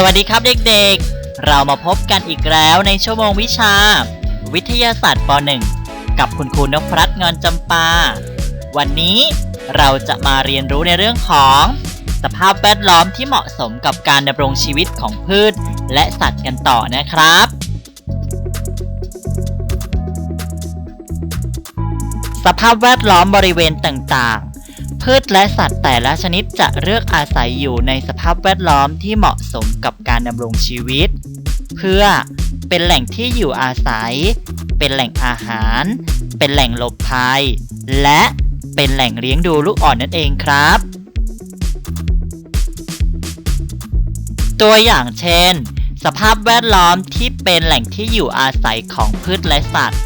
สวัสดีครับเด็กๆ เรามาพบกันอีกแล้วในชั่วโมงวิชา วิทยาศาสตร์ป .1 กับคุณครูนพรัตน์งอนจำปา วันนี้เราจะมาเรียนรู้ในเรื่องของ สภาพแวดล้อมที่เหมาะสมกับการดำรงชีวิตของพืช และสัตว์กันต่อนะครับ สภาพแวดล้อมบริเวณต่าง พืชและสัตว์แต่ละชนิดจะเลือกอาศัยอยู่ในสภาพแวดล้อมที่เหมาะสมกับการดำรงชีวิต เพื่อเป็นแหล่งที่อยู่อาศัย เป็นแหล่งอาหาร เป็นแหล่งหลบภัย และเป็นแหล่งเลี้ยงดูลูกอ่อนนั่นเองครับ ตัวอย่างเช่น สภาพแวดล้อมที่เป็นแหล่งที่อยู่อาศัยของพืชและสัตว์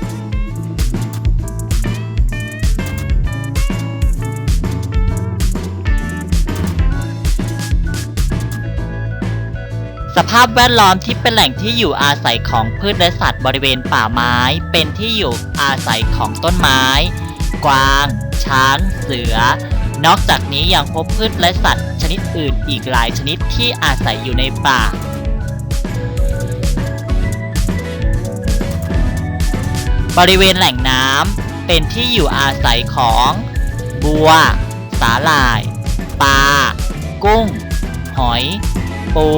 สภาพแวดล้อมที่เป็นแหล่งที่อยู่อาศัยของพืชและสัตว์บริเวณป่าไม้ เป็นที่อยู่อาศัยของต้นไม้ กวาง ช้าง เสือ นอกจากนี้ยังพบพืชและสัตว์ชนิดอื่นอีกหลายชนิดที่อาศัยอยู่ในป่าบริเวณแหล่งน้ำเป็นที่อยู่อาศัยของ บัว สาหร่าย ปลา กุ้ง หอย ปู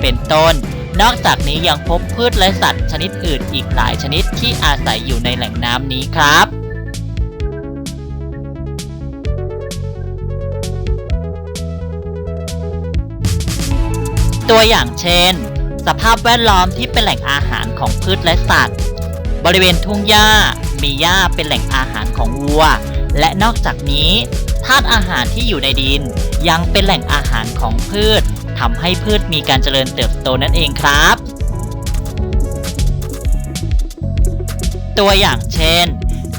เป็นต้น นอกจากนี้ยังพบพืชและสัตว์ชนิดอื่นอีกหลายชนิดที่อาศัยอยู่ในแหล่งน้ำนี้ครับตัวอย่างเช่น สภาพแวดล้อมที่เป็นแหล่งอาหารของพืชและสัตว์ บริเวณทุ่งหญ้า มีหญ้าเป็นแหล่งอาหารของวัว และนอกจากนี้ ธาตุอาหารที่อยู่ในดิน ยังเป็นแหล่งอาหารของพืชทำให้พืชมีการเจริญเติบโตนั่นเองครับ ตัวอย่างเช่น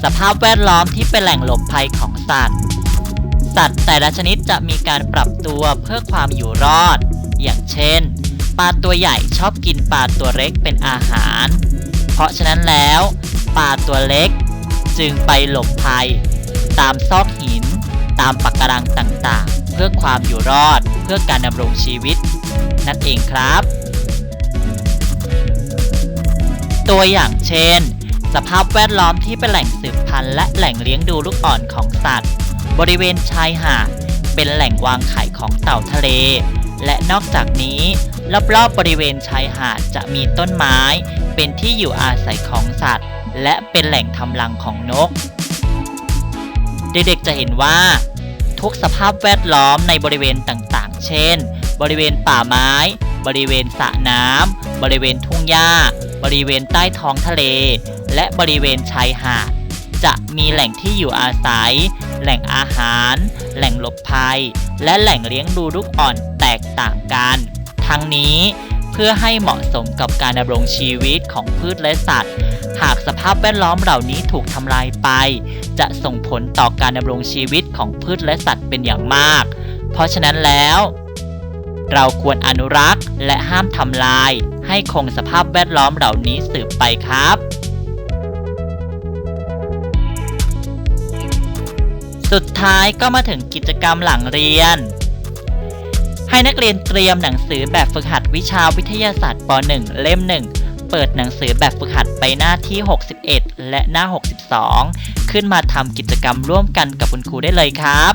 สภาพแวดล้อมที่เป็นแหล่งหลบภัยของสัตว์ สัตว์แต่ละชนิดจะมีการปรับตัวเพื่อความอยู่รอด อย่างเช่น ปลาตัวใหญ่ชอบกินปลาตัวเล็กเป็นอาหาร เพราะฉะนั้นแล้ว ปลาตัวเล็กจึงไปหลบภัย ตามซอกหิน ตามปักการังต่างๆ เพื่อความอยู่รอดเพื่อการดำรงชีวิต นั่นเองครับ ตัวอย่างเช่น สภาพแวดล้อมที่เป็นแหล่งสืบพันธุ์และแหล่งเลี้ยงดูลูกอ่อนของสัตว์ บริเวณชายหาดเป็นแหล่งวางไข่ของเต่าทะเล และนอกจากนี้ รอบๆบบริเวณชายหาดจะมีต้นไม้ เป็นที่อยู่อาศัยของสัตว์ และเป็นแหล่งทำรังของนก เด็กๆจะเห็นว่า ทุกสภาพแวดล้อมในบริเวณต่างๆ เช่น บริเวณป่าไม้ บริเวณสระน้ำ บริเวณทุ่งหญ้า บริเวณใต้ท้องทะเล และบริเวณชายหาด จะมีแหล่งที่อยู่อาศัย แหล่งอาหาร แหล่งหลบภัย และแหล่งเลี้ยงดูลูกอ่อนแตกต่างกัน ทั้งนี้ เพื่อให้เหมาะสมกับการดำรงชีวิตของพืชและสัตว์ หากสภาพแวดล้อมเหล่านี้ถูกทำลายไป จะส่งผลต่อการดำรงชีวิตของพืชและสัตว์เป็นอย่างมาก เพราะฉะนั้นแล้ว เราควรอนุรักษ์และห้ามทำลาย ให้คงสภาพแวดล้อมเหล่านี้สืบไปครับสุดท้ายก็มาถึงกิจกรรมหลังเรียน ให้นักเรียนเตรียมหนังสือแบบฝึกหัดวิชาวิทยาศาสตร์ป .1 เล่ม 1 เปิดหนังสือแบบฝึกหัดไปหน้าที่ 61 และหน้า 62 ขึ้นมาทำกิจกรรมร่วมกันกับคุณครูได้เลยครับ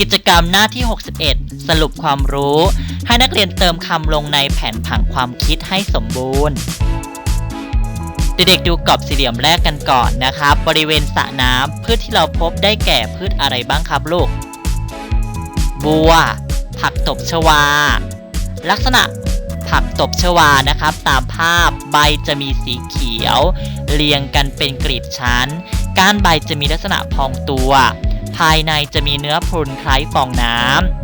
กิจกรรมหน้าที่ 61 สรุปความรู้ ให้นักเรียนเติมคำลงในแผนผังความคิดให้สมบูรณ์ เด็กๆดูกรอบสี่เหลี่ยมแรกกันก่อนนะครับ บริเวณสระน้ำพืชที่เราพบได้แก่พืชอะไรบ้างครับลูก บัว ผักตบชวา ลักษณะผักตบชวานะครับ ตามภาพใบจะมีสีเขียว เรียงกันเป็นกรีบชั้น ก้านใบจะมีลักษณะพองตัว ภายในจะมีเนื้อพรุนคล้ายฟองน้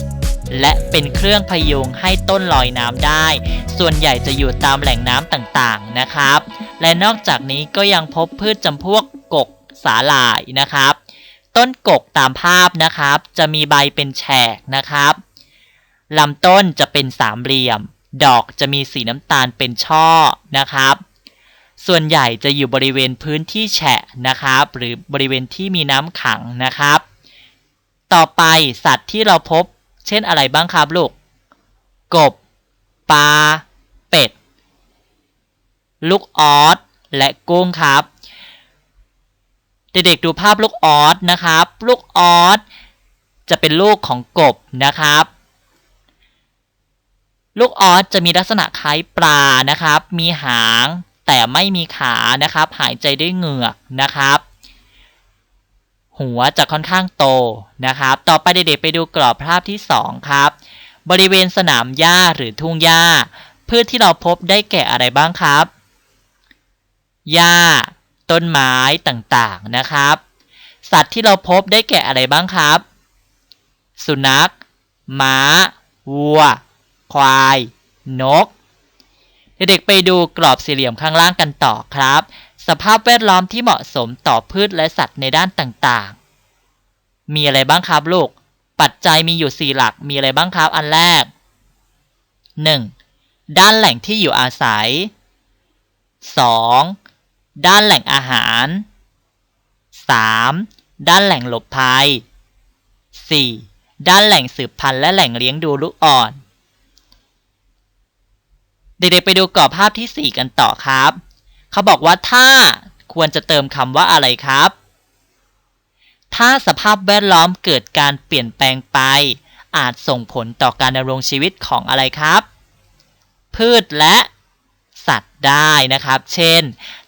ำและเป็นเครื่องพยุงให้ต้นลอยน้ำได้ ส่วนใหญ่จะอยู่ตามแหล่งน้ำต่างๆนะครับ และนอกจากนี้ก็ยังพบพืชจำพวกกกสาหร่ายนะครับ ต้นกกตามภาพนะครับ จะมีใบเป็นแฉกนะครับลำต้นจะเป็นสามเหลี่ยม ดอกจะมีสีน้ำตาลเป็นช่อนะครับ ส่วนใหญ่จะอยู่บริเวณพื้นที่แฉะนะครับ หรือบริเวณที่มีน้ำขังนะครับ ต่อไปสัตว์ที่เราพบ เช่นอะไรบ้างครับลูก กบ ปลา ลูกออสและกุ้งครับ เด็กๆดูภาพลูกออสนะครับ ลูกออสจะเป็นลูกของกบนะครับ ลูกออสจะมีลักษณะคล้ายปลานะครับ มีหางแต่ไม่มีขานะครับ หายใจด้วยเหงือกนะครับ หัวจะค่อนข้างโตนะครับ ต่อไปเด็กๆไปดูกรอบภาพที่ 2 ครับ บริเวณสนามหญ้าหรือทุ่งหญ้าพืชที่เราพบได้แก่อะไรบ้างครับ หญ้า ต้นไม้ต่างๆนะครับ สัตว์ที่เราพบได้แก่อะไรบ้างครับ สุนัข ม้า วัว ควาย นก เด็กๆไปดูกรอบสี่เหลี่ยมข้างล่างกันต่อครับ สภาพแวดล้อมที่เหมาะสมต่อพืชและสัตว์ในด้านต่างๆ มีอะไรบ้างครับลูก ปัจจัยมีอยู่ 4 หลัก มีอะไรบ้างครับ อันแรก 1. ด้านแหล่งที่อยู่อาศัย 2. ด้านแหล่งอาหาร 3. ด้านแหล่งหลบภัย 4. ด้านแหล่งสืบพันธุ์และแหล่งเลี้ยงดูลูกอ่อน เด็กๆไปดูกรอบภาพที่ 4 กันต่อครับ เขาบอกว่าถ้าควรจะเติมคำว่าอะไรครับ ถ้าสภาพแวดล้อมเกิดการเปลี่ยนแปลงไป อาจส่งผลต่อการดำรงชีวิตของอะไรครับ พืชและ สัตว์ได้นะครับ เช่น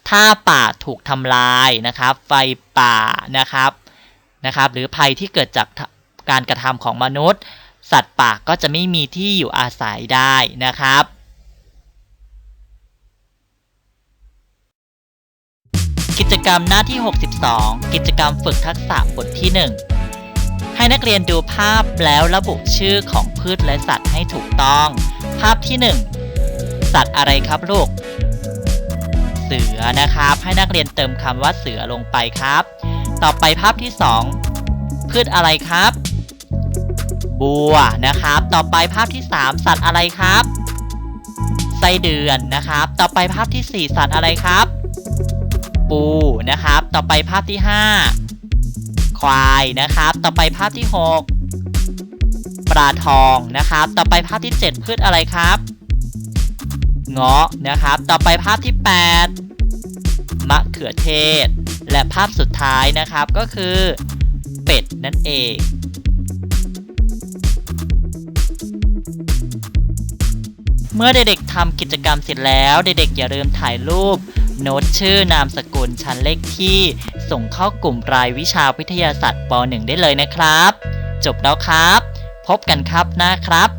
ถ้าป่าถูกทำลายนะครับ ไฟป่านะครับนะครับ หรือภัยที่เกิดจากการกระทำของมนุษย์ สัตว์ป่าก็จะไม่มีที่อยู่อาศัยได้นะครับกิจกรรมหน้าที่ 62 กิจกรรมฝึกทักษะบทที่ 1 ให้นักเรียนดูภาพแล้วระบุชื่อของพืชและสัตว์ให้ถูกต้อง ภาพที่1 สัตว์อะไรครับลูก เสือนะครับ ให้นักเรียนเติมคำว่าเสือลงไปครับ ต่อไปภาพที่ 2 พืชอะไรครับ บัวนะครับ ต่อไปภาพที่ 3 สัตว์อะไรครับ ไส้เดือนนะครับ ต่อไปภาพที่ 4 สัตว์อะไรครับ ปูนะครับ ต่อไปภาพที่ 5 ควายนะครับ ต่อไปภาพที่ 6 ปลาทองนะครับ ต่อไปภาพที่ 7 พืชอะไรครับ เงาะนะครับ ต่อไปภาพที่ 8 มะเขือเทศ และภาพสุดท้ายนะครับก็คือเป็ดนั่นเองเมื่อเด็กๆทำกิจกรรมเสร็จแล้ว เด็กๆอย่าลืมถ่ายรูป โน้ตชื่อนามสกุลชั้นเลขที่ ส่งเข้ากลุ่มรายวิชาวิทยาศาสตร์ป .1 ได้เลยนะครับ จบแล้วครับ พบกันครับหน้าครับ